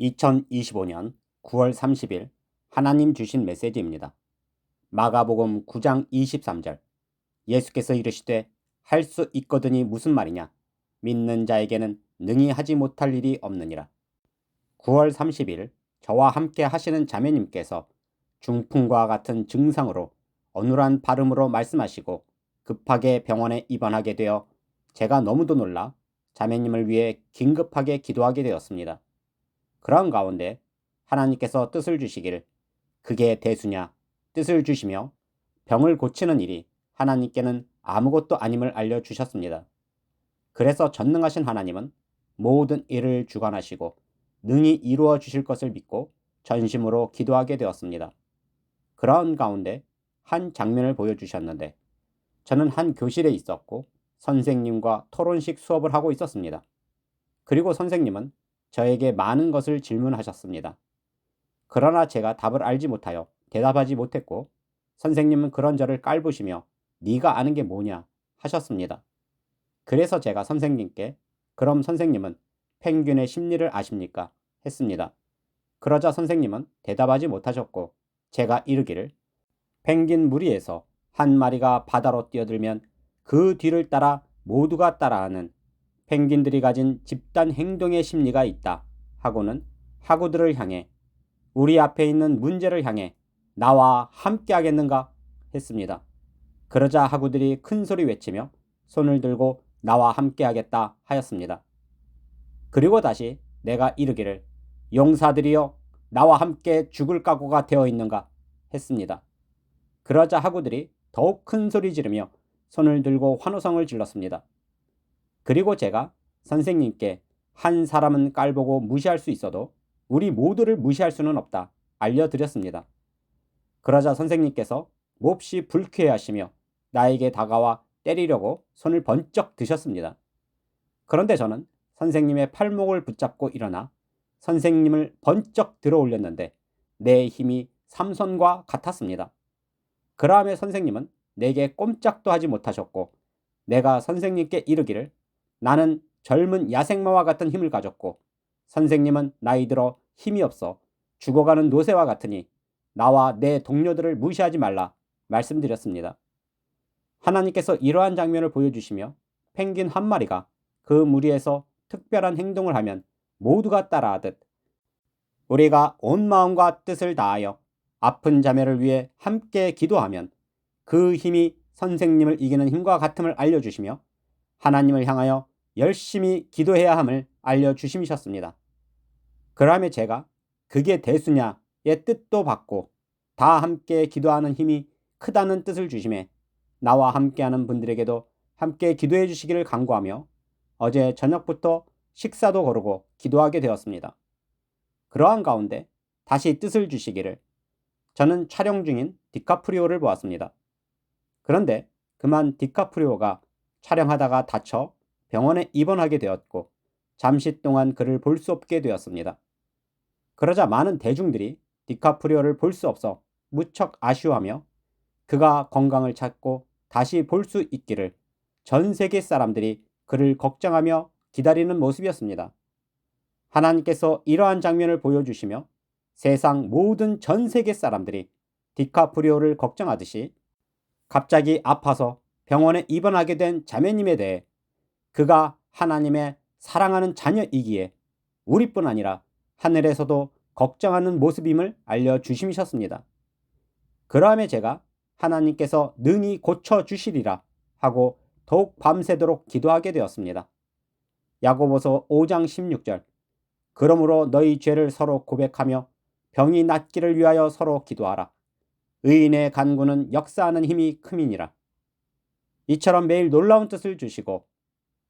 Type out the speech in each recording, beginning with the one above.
2025년 9월 30일 하나님 주신 메시지입니다. 마가복음 9장 23절 예수께서 이르시되 할 수 있거든이 무슨 말이냐 믿는 자에게는 능히 하지 못할 일이 없느니라. 9월 30일 저와 함께 하시는 자매님께서 중풍과 같은 증상으로 어눌한 발음으로 말씀하시고 급하게 병원에 입원하게 되어 제가 너무도 놀라 자매님을 위해 긴급하게 기도하게 되었습니다. 그런 가운데 하나님께서 뜻을 주시길 그게 대수냐 뜻을 주시며 병을 고치는 일이 하나님께는 아무것도 아님을 알려주셨습니다. 그래서 전능하신 하나님은 모든 일을 주관하시고 능히 이루어 주실 것을 믿고 전심으로 기도하게 되었습니다. 그런 가운데 한 장면을 보여주셨는데 저는 한 교실에 있었고 선생님과 토론식 수업을 하고 있었습니다. 그리고 선생님은 저에게 많은 것을 질문하셨습니다. 그러나 제가 답을 알지 못하여 대답하지 못했고 선생님은 그런 저를 깔보시며 네가 아는 게 뭐냐 하셨습니다. 그래서 제가 선생님께 그럼 선생님은 펭귄의 심리를 아십니까? 했습니다. 그러자 선생님은 대답하지 못하셨고 제가 이르기를 펭귄 무리에서 한 마리가 바다로 뛰어들면 그 뒤를 따라 모두가 따라하는 펭귄들이 가진 집단 행동의 심리가 있다 하고는 하구들을 향해 우리 앞에 있는 문제를 향해 나와 함께 하겠는가 했습니다. 그러자 하구들이 큰 소리 외치며 손을 들고 나와 함께 하겠다 하였습니다. 그리고 다시 내가 이르기를 용사들이여 나와 함께 죽을 각오가 되어 있는가 했습니다. 그러자 하구들이 더욱 큰 소리 지르며 손을 들고 환호성을 질렀습니다. 그리고 제가 선생님께 한 사람은 깔보고 무시할 수 있어도 우리 모두를 무시할 수는 없다 알려드렸습니다. 그러자 선생님께서 몹시 불쾌하시며 나에게 다가와 때리려고 손을 번쩍 드셨습니다. 그런데 저는 선생님의 팔목을 붙잡고 일어나 선생님을 번쩍 들어 올렸는데 내 힘이 삼손과 같았습니다. 그러함에 선생님은 내게 꼼짝도 하지 못하셨고 내가 선생님께 이르기를 나는 젊은 야생마와 같은 힘을 가졌고 선생님은 나이 들어 힘이 없어 죽어가는 노새와 같으니 나와 내 동료들을 무시하지 말라 말씀드렸습니다. 하나님께서 이러한 장면을 보여주시며 펭귄 한 마리가 그 무리에서 특별한 행동을 하면 모두가 따라하듯 우리가 온 마음과 뜻을 다하여 아픈 자매를 위해 함께 기도하면 그 힘이 선생님을 이기는 힘과 같음을 알려주시며 하나님을 향하여 열심히 기도해야 함을 알려주심이셨습니다. 그러함에 제가 그게 대수냐의 뜻도 받고 다 함께 기도하는 힘이 크다는 뜻을 주심에 나와 함께하는 분들에게도 함께 기도해 주시기를 간구하며 어제 저녁부터 식사도 거르고 기도하게 되었습니다. 그러한 가운데 다시 뜻을 주시기를 저는 촬영 중인 디카프리오를 보았습니다. 그런데 그만 디카프리오가 촬영하다가 다쳐 병원에 입원하게 되었고 잠시 동안 그를 볼 수 없게 되었습니다. 그러자 많은 대중들이 디카프리오를 볼 수 없어 무척 아쉬워하며 그가 건강을 찾고 다시 볼 수 있기를 전 세계 사람들이 그를 걱정하며 기다리는 모습이었습니다. 하나님께서 이러한 장면을 보여주시며 세상 모든 전 세계 사람들이 디카프리오를 걱정하듯이 갑자기 아파서 병원에 입원하게 된 자매님에 대해 그가 하나님의 사랑하는 자녀이기에 우리뿐 아니라 하늘에서도 걱정하는 모습임을 알려주심이셨습니다. 그러함에 제가 하나님께서 능히 고쳐주시리라 하고 더욱 밤새도록 기도하게 되었습니다. 야고보서 5장 16절 그러므로 너희 죄를 서로 고백하며 병이 낫기를 위하여 서로 기도하라. 의인의 간구는 역사하는 힘이 크민이라. 이처럼 매일 놀라운 뜻을 주시고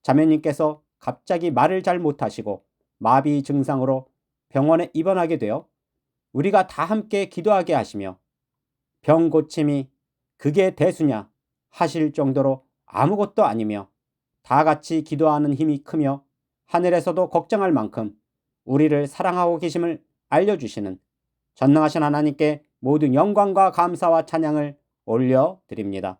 자매님께서 갑자기 말을 잘 못하시고 마비 증상으로 병원에 입원하게 되어 우리가 다 함께 기도하게 하시며 병 고침이 그게 대수냐 하실 정도로 아무것도 아니며 다 같이 기도하는 힘이 크며 하늘에서도 걱정할 만큼 우리를 사랑하고 계심을 알려주시는 전능하신 하나님께 모든 영광과 감사와 찬양을 올려드립니다.